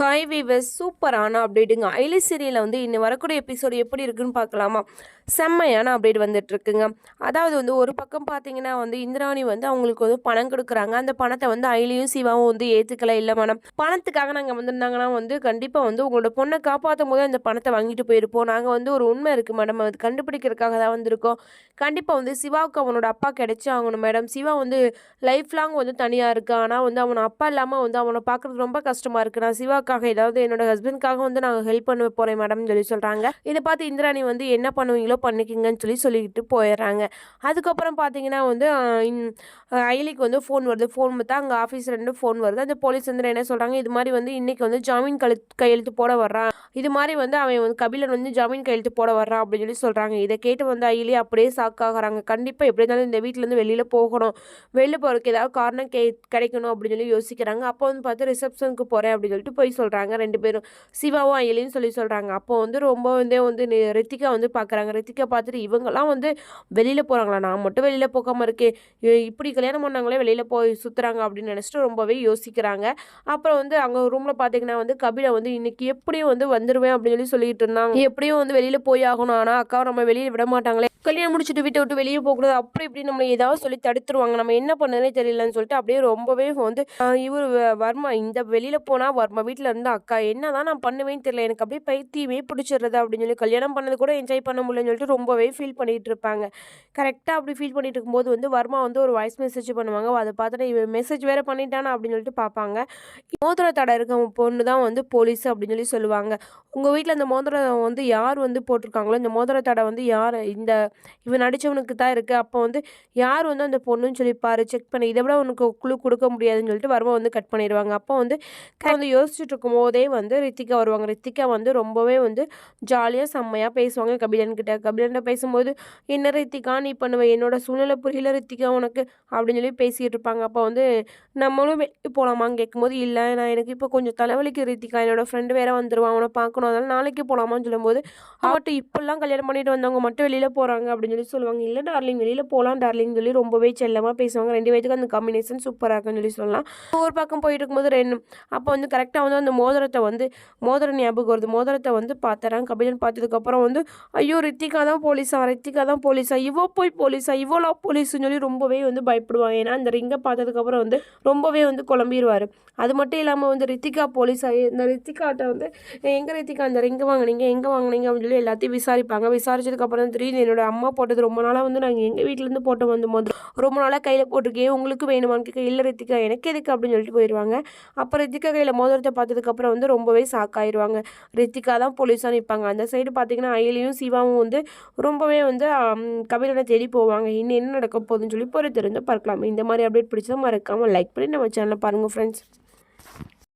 Hi viewers சூப்பரான அப்டேட்டுங்க ஐலி சீரியலில் வந்து இன்னும் வரக்கூடிய எபிசோடு எப்படி இருக்குன்னு பார்க்கலாமா? செம்மையான அப்டேட் வந்துட்டுருக்குங்க. அதாவது வந்து ஒரு பக்கம் பார்த்தீங்கன்னா வந்து இந்திராணி வந்து அவங்களுக்கு வந்து பணம் கொடுக்குறாங்க. அந்த பணத்தை வந்து ஐலியும் சிவாவும் வந்து ஏற்றுக்கல இல்லை மேடம் பணத்துக்காக நாங்கள் வந்திருந்தாங்கன்னா வந்து கண்டிப்பாக வந்து உங்களோட பொண்ணை காப்பாற்றும் போது அந்த பணத்தை வாங்கிட்டு போயிருப்போம். நாங்கள் வந்து ஒரு உண்மை இருக்குது மேடம் அது கண்டுபிடிக்கிறதுக்காக தான் வந்திருக்கோம். கண்டிப்பாக வந்து சிவாவுக்கு அவனோட அப்பா கிடைச்சி ஆகணும் மேடம் சிவா வந்து லைஃப் லாங் வந்து தனியாக இருக்கா? ஆனால் வந்து அவன் அப்பா இல்லாமல் வந்து அவனை பார்க்குறது ரொம்ப கஷ்டமாக இருக்குது நான் சிவாக்காக ஏதாவது என்னோட ஹஸ்பண்ட்காக வந்து நாங்கள் ஹெல்ப் பண்ண போகிறேன் மேடம் சொல்லி சொல்கிறாங்க இதை பார்த்து இந்திராணி வந்து என்ன பண்ணுவீங்களோ பண்ணிக்கிங்கன்னு சொல்லி சொல்லிக்கிட்டு போயிடுறாங்க. அதுக்கப்புறம் பார்த்தீங்கன்னா வந்து ஐலிக்கு அயலிக்கு வந்து ஃபோன் வருது. ஃபோன் பார்த்தா அங்கே ஆஃபீஸ் ஃபோன் வருது. அந்த போலீஸ் வந்து என்ன சொல்கிறாங்க இது மாதிரி வந்து இன்றைக்கி வந்து ஜாமீன் கழு கையெழுத்து போட வர்றான் இது மாதிரி வந்து அவன் வந்து கபிலன் வந்து ஜாமீன் கையெழுத்து போட வர்றான் அப்படின்னு சொல்லி சொல்கிறாங்க இதை கேட்டு வந்து அயிலே அப்படியே சாக்காகிறாங்க கண்டிப்பாக எப்படி இருந்தாலும் இந்த வீட்டிலேருந்து வெளியில் போகணும். வெளில போகிறதுக்கு ஏதாவது காரணம் கே கிடைக்கணும் அப்படின்னு சொல்லி யோசிக்கிறாங்க. அப்போ வந்து பார்த்து ரிசப்ஷனுக்கு போகிறேன் அப்படின்னு சொல்லிட்டு போய் சொல்கிறாங்க ரெண்டு பேரும் சிவாவும் அயலின்னு சொல்லி சொல்கிறாங்க அப்போ வந்து ரொம்ப வந்து வந்து ரித்திகா வந்து பார்க்குறாங்க ரித்திகா பார்த்துட்டு இவங்கெல்லாம் வந்து வெளியில் போகிறாங்களா நான் மட்டும் வெளியில் போகாமல் இருக்கேன். இப்படி கல்யாணம் பண்ணாங்களே வெளியில் போய் சுற்றுறாங்க அப்படின்னு நினச்சிட்டு ரொம்பவே யோசிக்கிறாங்க. அப்புறம் வந்து அங்கே ரூமில் பார்த்தீங்கன்னா வந்து கபிலை வந்து இன்னைக்கு எப்படியும் வந்து வந்துடுவேன் அப்படின்னு சொல்லி சொல்லிட்டு இருந்தாங்க. எப்படியும் வந்து வெளியில் போய் ஆகணும். ஆனால் அக்காவை நம்ம வெளியில் விட மாட்டாங்களே. கல்யாணம் முடிச்சுட்டு வீட்டை விட்டு வெளியே போகக்கூடாது. அப்படி இப்படி நம்மளை ஏதாவது சொல்லி தடுத்துருவாங்க. நம்ம என்ன பண்ணதுனே தெரியலன்னு சொல்லிட்டு அப்படியே ரொம்பவே வந்து இவர் வர்மா இந்த வெளியில் போனால் வர்மா வீட்டில் இருந்து அக்கா என்ன தான் நான் பண்ணுவேன்னு தெரியல. எனக்கு அப்படியே பைத்தியமே பிடிச்சிடுறது அப்படின்னு சொல்லி கல்யாணம் பண்ணது கூட என்ஜாய் பண்ண முடியலன்னு சொல்லிட்டு ரொம்பவே ஃபீல் பண்ணிகிட்டு இருப்பாங்க. கரெக்டாக அப்படி ஃபீல் பண்ணிட்டு இருக்கும்போது வந்து வர்மா வந்து ஒரு வாய்ஸ் மெசேஜ் பண்ணுவாங்க. அதை பார்த்துட்டு இவன் மெசேஜ் வேறு பண்ணிட்டானா? அப்படின்னு சொல்லிட்டு பார்ப்பாங்க. மோதிர தடை இருக்க பொண்ணு தான் வந்து போலீஸ் அப்படின்னு சொல்லி சொல்லுவாங்க. உங்கள் வீட்டில் இந்த மோதிரம் வந்து யார் வந்து போட்டிருக்காங்களோ இந்த மோதிர தடை வந்து யார் இந்த இவன் நடித்தவனுக்கு தான் இருக்குது அப்போ வந்து யார் வந்து அந்த பொண்ணுன்னு சொல்லி பாரு செக் பண்ணி. இதை விட உனக்கு குழு கொடுக்க முடியாதுன்னு சொல்லிட்டு வர்மா வந்து கட் பண்ணிடுவாங்க. அப்போ வந்து வந்து யோசிச்சுட்டு இருக்கும் போதே வந்து ரித்திகா வருவாங்க. ரித்திகா வந்து ரொம்பவே வந்து ஜாலியாக செம்மையாக பேசுவாங்க கபிலன் கிட்ட. கபிலன்கிட்ட பேசும்போது என்ன ரித்திகா நீ பண்ணுவ? என்னோட சூழ்நிலை புரியல ரித்திகா உனக்கு. அப்படின்னு சொல்லி பேசிகிட்டு இருப்பாங்க. அப்போ வந்து நம்மளும் வெளியே போகலாமான்னு கேட்கும்போது இல்லை நான் எனக்கு இப்போ கொஞ்சம் தலைவலிக்கு ரித்திகா. என்னோட ஃப்ரெண்டு வேற வந்துருவான் அவனை பார்க்கணும். அதனால நாளைக்கு போகலாமான்னு சொல்லும்போது அவட்ட இப்பெல்லாம் கல்யாணம் பண்ணிட்டு வந்தவங்க மட்டும் வெளியில் போகிறாங்க அப்படின்னு சொல்லி சொல்லுவாங்க. இல்லை டார்லிங் வெளியில் போகலாம் டார்லிங் சொல்லி ரொம்பவே செல்லமாக பேசுவாங்க. ரெண்டு பேத்துக்கு அந்த காம்பினேஷன் சூப்பராக இருக்குன்னு சொல்லி சொல்லலாம். ஒரு பக்கம் போயிட்டு இருக்கும்போது ரெண்டு அப்போ வந்து கரெக்டாக வந்து அந்த மோதிரத்தை வந்து மோதிரம் ஞாபகம் வருது. மோதிரத்தை வந்து பார்த்துறாங்க கபிலன் பார்த்ததுக்கப்புறம் வந்து ஐயோ ரித்திகா தான் போலீஸா ரித்திகா தான் போலீஸா இவ்வளோ போய் போலீஸா இவ்வளோ போலீஸ்னு சொல்லி ரொம்பவே வந்து பயப்படுவாங்க. ஏன்னா அந்த ரிங்கை பார்த்ததுக்கப்புறம் வந்து ரொம்பவே வந்து குழம்பிடுவார் அது மட்டும் இல்லாமல் வந்து ரித்திகா போலீஸாக இந்த ரித்திகாட்ட வந்து எங்கே ரித்திகா? அந்த ரிங்கை வாங்கினீங்க எங்கே வாங்கினீங்க? அப்படின்னு சொல்லி எல்லாத்தையும் விசாரிப்பாங்க. விசாரிச்சதுக்கப்புறம் திடீர்னு தெரியுது என்னோட அம்மா போட்டது ரொம்ப நாளாக வந்து நாங்கள் எங்கள் வீட்டிலேருந்து போட்டோம் வந்து மோதிரம் ரொம்ப நாளாக கையில் போட்டிருக்கேன் உங்களுக்கு வேணுமான்னு கேட்க இல்லை ரித்திகா எனக்கு எதுக்கு? அப்படின்னு சொல்லிட்டு போயிடுவாங்க அப்போ ரித்திகா கையில் மோதிரத்தை பார்த்ததுக்கப்புறம் வந்து ரொம்பவே சாக்காயிருவாங்க ரித்திகா தான் போலீஸாக நிற்பாங்க அந்த சைடு பார்த்தீங்கன்னா அயலியும் சிவாவும் வந்து ரொம்பவே வந்து கபிலனை தேடி போவாங்க. இன்னும் என்ன நடக்க போகுதுன்னு சொல்லி பொறுத்திருந்து பார்க்கலாம். இந்த மாதிரி அப்டேட் பிடிச்சா மறக்காமல் லைக் பண்ணி நம்ம சேனலை பாருங்கள் ஃப்ரெண்ட்ஸ்